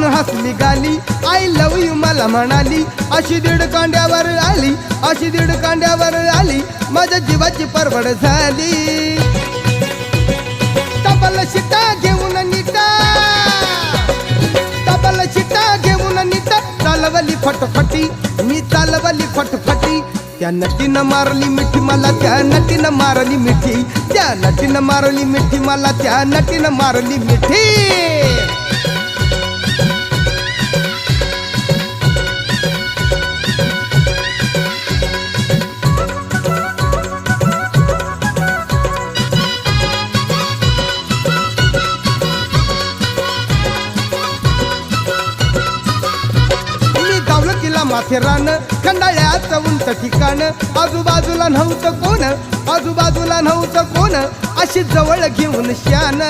पाहून हसली गाली आय लव यू मला म्हणाली. अशी दीड कांड्यावर आली. अशी दीड कांड्यावर आली. माझ्या जीवाची परवड झाली. तबल शिटा घेऊन निटा. तबल शिटा घेऊन नीटा. चालवली फटफटी. मी चालवली फटफटी. त्या नटीनं मारली मिठी. मला त्या नटीनं मारली मिठी. त्या नटीनं मारली मिठी. मला त्या नटीनं मारली मिठी. गावलं माथेरान खंडाळ्याचं उंच ठिकाण आजूबाजूला नव्हतं कोण आजूबाजूला नव्हतं कोण अशी जवळ घेऊन शान